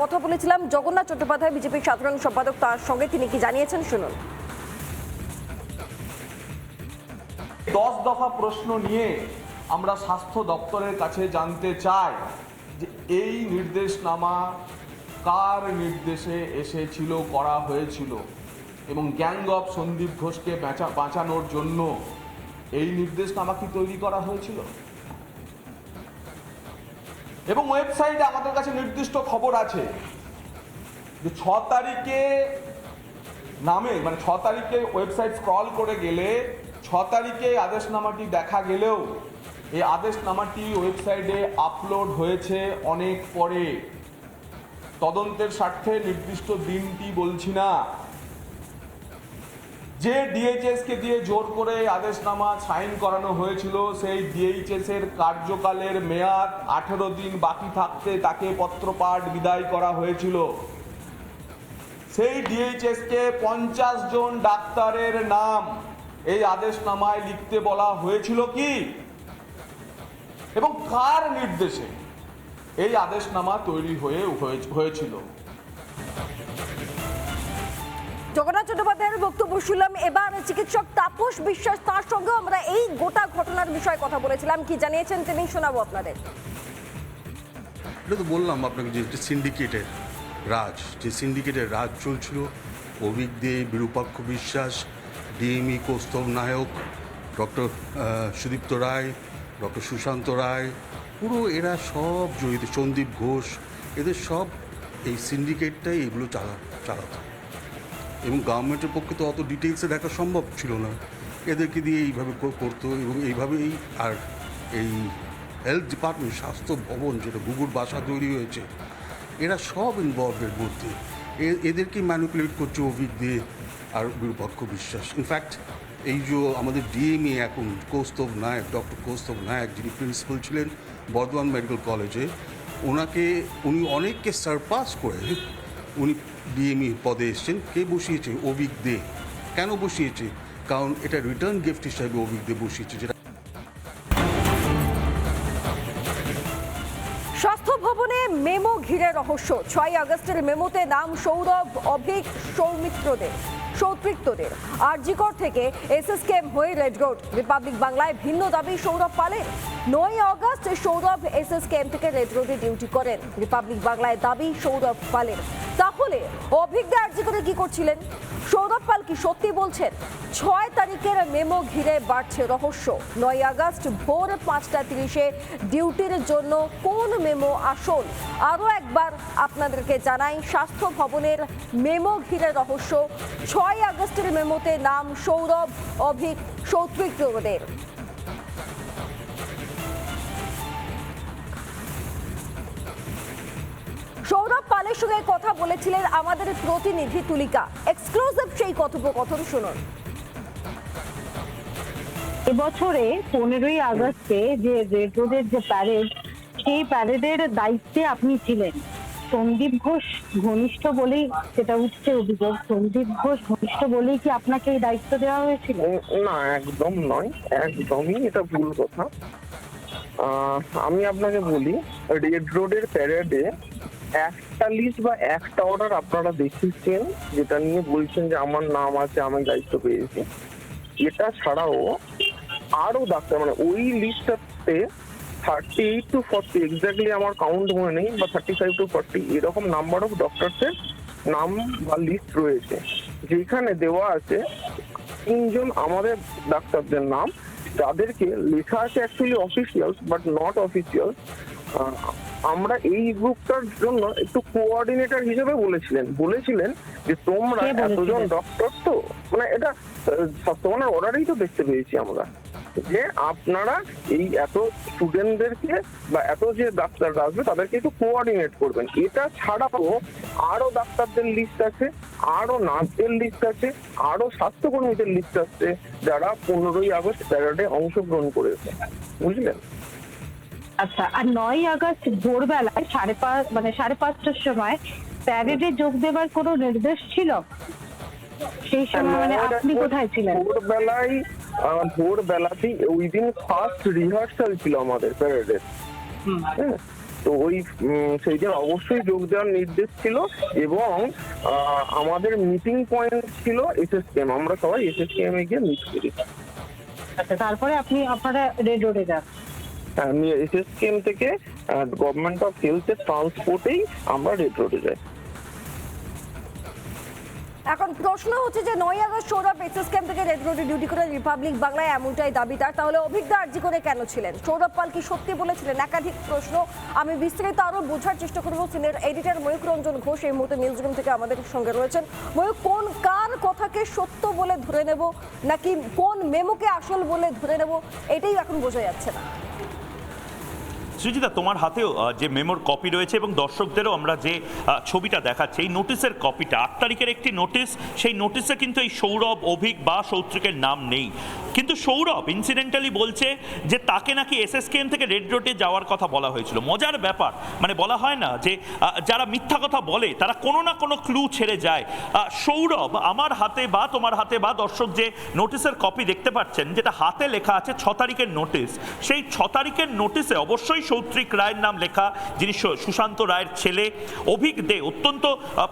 কথা বলেছিলাম জগন্নাথ চট্টোপাধ্যায়, বিজেপির সাধারণ সম্পাদক, তার সঙ্গে তিনি কি জানিয়েছেন শুনুন। দশ দফা প্রশ্ন নিয়ে আমরা স্বাস্থ্য দপ্তরের কাছে জানতে চাই যে এই নির্দেশনামা কার নির্দেশে এসেছিল, করা হয়েছিল? এবং গ্যাং অফ সন্দীপ ঘোষকে বাঁচানোর জন্য এই নির্দেশনামা কি তৈরি করা হয়েছিল? এবং ওয়েবসাইটে আমাদের কাছে নির্দিষ্ট খবর আছে যে ছ তারিখে নামে মানে ছ তারিখে ওয়েবসাইট স্ক্রল করে গেলে, ছ তারিখে আদেশনামাটি দেখা গেলেও এই আদেশনামাটি ওয়েবসাইটে আপলোড হয়েছে অনেক পরে। তদন্তের স্বার্থে নির্দিষ্ট দিনটি বলছি না। যে ডিএইচএস কে দিয়ে জোর করে আদেশনামা সাইন করানো হয়েছিল, সেই ডিএইচএস এর কার্যকালের মেয়াদ আঠেরো দিন বাকি থাকতে তাকে পত্রপাঠ বিদায় করা হয়েছিল। সেই ডিএইচএস কে পঞ্চাশ জন ডাক্তারের নাম এই আদেশনামায় লিখতে বলা হয়েছিল কি? এবং কার নির্দেশে এই আদেশনামা তৈরি হয়ে- হয়েছিল? জগন্নাথ চট্টোপাধ্যায়ের বক্তব্য শুনলাম। এবার চিকিৎসক তাপস বিশ্বাস তার সঙ্গে আমরা এই গোটা ঘটনার বিষয়ে কথা বলেছিলাম। কি জানিয়েছেন তিনি? শোনাবো আপনাদের। এটা তো বললাম আপনাকে যে সিন্ডিকেটের রাজ। যে সিন্ডিকেটের রাজ চলছিল, Avik De, Virupaksha Biswas, DME Kaustav Nayak, doctor Sudipta Roy, doctor Sushanta Roy, পুরো এরা সব জড়িত। সন্দীপ ঘোষ, এদের সব এই সিন্ডিকেটটাই এগুলো চালা, চালাতো। এবং গভর্নমেন্টের পক্ষে তো অত ডিটেলসে দেখা সম্ভব ছিল না। এদেরকে দিয়ে এইভাবে করতো এবং এইভাবেই আর এই হেলথ ডিপার্টমেন্ট স্বাস্থ্য ভবন যেটা গুগুর বাসা তৈরি হয়েছে, এরা সব ইনভলভের মধ্যে। এদেরকেই ম্যানিপুলেট করছে অভিক দিয়ে আর বিরূপক্ষ বিশ্বাস। ইনফ্যাক্ট এই যে আমাদের ডিএমএ এখন কৌস্তব নায়ক ডক্টর কৌস্তব নায়ক যিনি প্রিন্সিপাল ছিলেন বর্ধমান মেডিকেল কলেজে ওনাকে, উনি অনেককে সারপাস করে উনি ডিএমই পদে এসছেন। কে বসিয়েছে? অভিক দে। কেন বসিয়েছে? কারণ এটা রিটার্ন গিফট হিসাবে অভিক দে বসিয়েছে, যেটা স্বাস্থ্য ভবনে মেমো ঘিরে রহস্য। ছয় আগস্টের মেমোতে নাম সৌরভ, অভিক সৌমিত্রদের সৌতৃত্বদের আরজিকর থেকে এসএসকেএম হয়ে রেড রোড রিপাবলিক বাংলায় ভিন্ন দাবি সৌরভ পালের। নয় অগস্ট সৌরভ এসএসকেএম থেকে রেড রোডে ডিউটি করেন। রিপাবলিক বাংলায় দাবি সৌরভ পালের। তাহলে অভিজ্ঞ আরজিকরে কি করছিলেন? সৌরভ পাল কি সত্যি বলছেন? ছয় তারিখের মেমো ঘিরে বাড়ছে রহস্য। নয় আগস্ট ভোর পাঁচটা তিরিশে ডিউটির জন্য কোন মেমো আসল? আরও একবার আপনাদেরকে জানাই, স্বাস্থ্য ভবনের মেমো ঘিরে রহস্য। ছয় আগস্টের মেমোতে নাম সৌরভ অভিক সৌত্রিকদের সঙ্গে কথা বলেছিলেন আমাদের প্রতিনিধি তুলিকা। এক্সক্লুসিভ সেই কথোপকথন শুনুন। এবছরে পনেরোই আগস্টে যে রেড রোডের যে প্যারেড সেই প্যারেডের দায়িত্বে আপনি ছিলেন। সন্দীপ ঘোষ ঘনিষ্ঠ বলেই সেটা উঠছে অভিযোগ। সন্দীপ ঘোষ ঘনিষ্ঠ বলেই কি আপনাকে এই দায়িত্ব দেওয়া হয়েছিল? না একদম নয়। একদমই এটা ভুল কথা। আহ, আমি আপনাকে বলি রেড রোডের প্যারেডে একটা লিস্ট বা একটা অর্ডার আপনারা দেখেছেন? যেটা নিয়ে বলছেন যে আমার নাম আছে, আমি দায়িত্ব পেয়েছি। এটা ছাড়াও আরও ডাক্তার মানে ওই লিস্টটাতে thirty eight to forty exactly আমার কাউন্ট মনে নেই বা থার্টি ফাইভ টু ফর্টি এরকম নাম্বার অফ ডক্টরসের নাম বা লিস্ট রয়েছে। যেখানে দেওয়া আছে তিনজন আমাদের ডাক্তারদের নাম যাদেরকে লেখা আছে actually officials but not official আমরা এই গ্রুপটার জন্য একটু কোঅর্ডিনেটর হিসেবে বলেছিলেন বলেছিলেন যে তোমরা? এতজন ডক্টর তো মানে এটা স্বাস্থ্যবানের অর্ডারেই তো দেখতে পেয়েছি আমরা যে আপনারা এই এত স্টুডেন্টদেরকে বা এত যে ডাক্তাররা আসবে তাদেরকে একটু কোঅর্ডিনেট করবেন। এটা ছাড়াও আরও ডাক্তারদের লিস্ট আছে আরও নার্সদের লিস্ট আছে আরও স্বাস্থ্যকর্মীদের লিস্ট আছে যারা পনেরোই আগস্ট প্যারেডে অংশগ্রহণ করেছে। বুঝলেন? আচ্ছা আর নয় আগস্ট ভোরবেলায় সাড়ে পাঁচ মানে সাড়ে পাঁচটার সময় প্যারেডে যোগ দেওয়ার কোনো নির্দেশ ছিল? সেই সময় মানে আপনি কোথায় ছিলেন? ভোরবেলায় ভোরবেলাতেই ওই দিন ফার্স্ট রিহার্সাল ছিল আমাদের প্যারেডের হ্যাঁ? তো ওই সেই দিন অবশ্যই যোগ দেওয়ার নির্দেশ ছিল এবং আমাদের মিটিং পয়েন্ট ছিল এসএসকেএম আমরা সবাই এসএসকেএম এ গিয়ে মিট করি। আচ্ছা তারপরে আপনি আপনারা রেড রোডে যান? এসএসকেএম থেকে গভর্নমেন্ট অফ হেলথের ট্রান্সপোর্টেই আমরা রেড রোডে যাই। এখন প্রশ্ন হচ্ছে যে নয় আগস্ট সৌরভ এসএস ক্যাম্প থেকে রেড রোডে ডিউটি করে রিপাবলিক বাংলায় এমনটাই দাবি, তার তাহলে অভিজ্ঞতা আর্জি করে কেন ছিলেন? সৌরভ পাল কি সত্যি বলেছিলেন? একাধিক প্রশ্ন। আমি বিস্তারিত আরও বোঝার চেষ্টা করব সিনিয়র এডিটর ময়ূক রঞ্জন ঘোষ। এই মুহূর্তে নিউজ রুম থেকে আমাদের সঙ্গে রয়েছেন। ময়ূক কোন কার কথাকে সত্য বলে ধরে নেব, নাকি কোন মেমোকে আসল বলে ধরে নেব, এটাই এখন বোঝা যাচ্ছে না। সৃজিতা, তোমার হাতেও যে মেমোর কপি রয়েছে এবং দর্শকদেরও আমরা যে ছবিটা দেখাচ্ছি, এই নোটিশের কপিটা, আট তারিখের একটি নোটিশ, সেই নোটিশে কিন্তু এই সৌরভ, অভিক বা সৌত্রিকের নাম নেই। কিন্তু সৌরভ ইনসিডেন্টালি বলছে যে তাকে নাকি এসএসকেএম থেকে রেড রোডে যাওয়ার কথা বলা হয়েছিল। মজার ব্যাপার মানে বলা হয় না যে যারা মিথ্যা কথা বলে, তারা কোনো না কোনো ক্লু ছেড়ে যায়। সৌরভ, আমার হাতে বা তোমার হাতে বা দর্শক যে নোটিশের কপি দেখতে পাচ্ছেন, যেটা হাতে লেখা আছে ছ তারিখের নোটিশ সেই ছ তারিখের নোটিশে অবশ্যই সৌত্রিক রায়ের নাম লেখা, যিনি সুশান্ত রায়ের ছেলে, অভিক দে, অত্যন্ত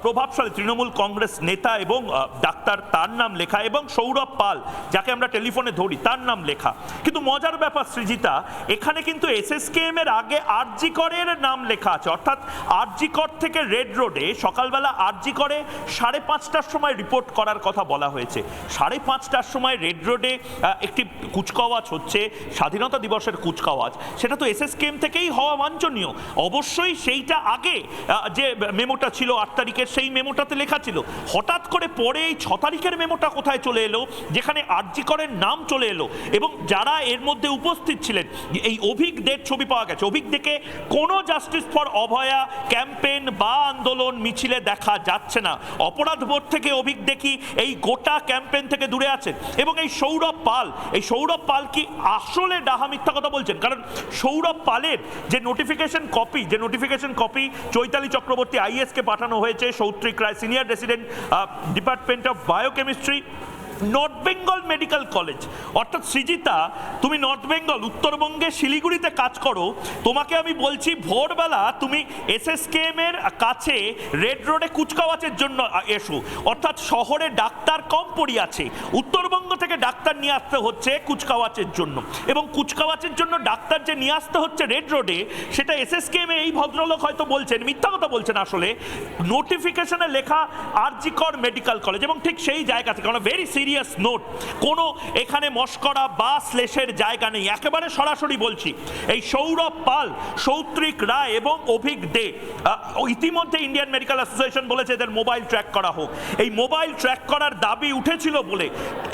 প্রভাবশালী তৃণমূল কংগ্রেস নেতা এবং ডাক্তার তার নাম লেখা এবং সৌরভ পাল, যাকে আমরা টেলিফোনে ধরি, তার নাম লেখা। কিন্তু মজার ব্যাপার, সৃজিতা, এখানে কিন্তু এসএসকেএম এর আগে আরজি করের নাম লেখা আছে। অর্থাৎ আরজি কর থেকে রেড রোডে সকালবেলা আরজি করে সাড়ে পাঁচটার সময় রিপোর্ট করার কথা বলা হয়েছে। সাড়ে পাঁচটার সময় রেড রোডে একটি কুচকাওয়াজ হচ্ছে, স্বাধীনতা দিবসের কুচকাওয়াজ। সেটা তো এসএসকেএম থেকেই হওয়া বাঞ্ছনীয়। অবশ্যই সেইটা আগে যে মেমোটা ছিল আট তারিখের, সেই মেমোটাতে লেখা ছিল। হঠাৎ করে পরে এই ছ তারিখের মেমোটা কোথায় চলে এলো? যেখানে আরজি করের নাম চলে এলো। এবং যারা এর মধ্যে উপস্থিত ছিলেন, এই অভিক দের ছবি পাওয়া গেছে। দেখে কোনো জাস্টিস ফর অভয়া ক্যাম্পেন বা আন্দোলন মিছিলে দেখা যাচ্ছে না। অপরাধ বোধ থেকে অভিক দেখি এই গোটা ক্যাম্পেন থেকে দূরে আছেন। এবং এই সৌরভ পাল, এই সৌরভ পাল কি আসলে ডাহা মিথ্যা কথা বলছেন? কারণ সৌরভ পালের যে নোটিফিকেশন কপি যে নোটিফিকেশন কপি চৈতালি চক্রবর্তী আইএসকে পাঠানো হয়েছে, Soutrik Roy senior resident department of biochemistry north Bengal medical college অর্থাৎ সৃজিতা, তুমি নর্থ বেঙ্গল উত্তরবঙ্গে শিলিগুড়িতে কাজ করো। তোমাকে আমি বলছি, ভোরবেলা তুমি এসএসকেএম এর কাছে রেড রোডে কুচকাওয়াচের জন্য এসো। অর্থাৎ শহরে ডাক্তার কম পড়িয়াছে উত্তরবঙ্গ থেকে ডাক্তার নিয়ে আসতে হচ্ছে কুচকাওয়াচের জন্য। এবং কুচকাওয়াচের জন্য ডাক্তার যে নিয়ে আসতে হচ্ছে রেড রোডে সেটা এসএসকেএম এই ভদ্রলোক হয়তো বলছেন, মিথ্যা কথা বলছেন আসলে। নোটিফিকেশনে লেখা আরজিকর মেডিকেল কলেজ এবং ঠিক সেই জায়গা থেকে ভেরি সিরিয়াস নোট কোনো এখানে মস্করা বা শ্লেষের জায়গা নেই। একেবারে সরাসরি বলছি, এই সৌরভ পাল, সৌত্রিক রায় এবং অভিক দে ইতিমধ্যে ইন্ডিয়ান মেডিকেল অ্যাসোসিয়েশন বলেছে এদের মোবাইল ট্র্যাক করা হোক। এই মোবাইল ট্র্যাক করার দাবি উঠেছিল বলে,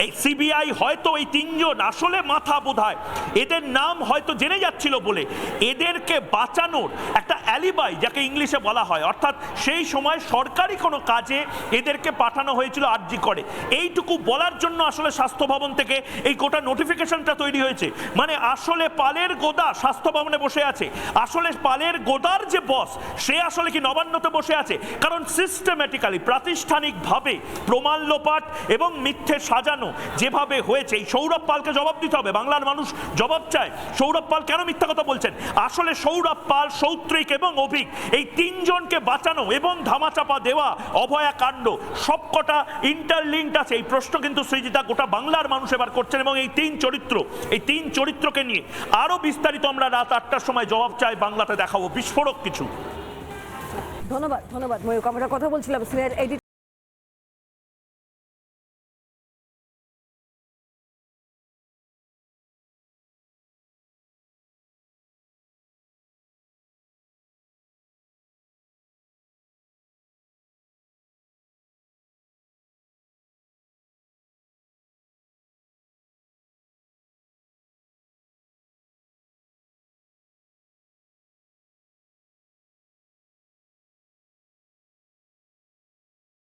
এই সিবিআই হয়তো এই তিনজন আসলে মাথা বোধহয় এদের নাম হয়তো জেনে যাচ্ছিল বলে, এদেরকে বাঁচানোর একটা অ্যালিবাই যাকে ইংলিশে বলা হয়, অর্থাৎ সেই সময় সরকারি কোনো কাজে এদেরকে পাঠানো হয়েছিল আর্জি করে। এইটুকু বলার জন্য আসলে স্বাস্থ্য ভবন থেকে এই গোটা নোটিফিকেশনটা তৈরি হয়েছে। মানে আসলে পালের গোদা স্বাস্থ্য ভবনে বসে আছে। আসলে পালের গোদার যে বস সে আসলে কি নবান্নতে বসে আছে? কারণ সিস্টেম্যাটিক্যালি প্রাতিষ্ঠানিকভাবে প্রমাণ লোপাট এবং মিথ্যে সাজানো যেভাবে হয়েছে, এই সৌরভ পালকে জবাব দিতে হবে। বাংলার মানুষ জবাব চায়, সৌরভ পাল কেন মিথ্যা কথা বলছেন? আসলে সৌরভ পাল সৌত্রিক এবং অভিক, এই তিনজনকে বাঁচানো এবং ধামাচাপা দেওয়া অভয়া কাণ্ড সবকটা ইন্টারলিঙ্কড আছে। এই প্রশ্ন কিন্তু সৃজিতা গোটা বাংলার মানুষ এবার করছেন এবং এই তিন চরিত্র, এই তিন চরিত্রকে নিয়ে আরও বিস্তারিত আমরা রাত আটটার সময় জবাব চাই বাংলাতে দেখাবো বিস্ফোরক কিছু। ধন্যবাদ ধন্যবাদ ময়ূক আমরা কথা বলছিলাম সিনিয়র এডিটর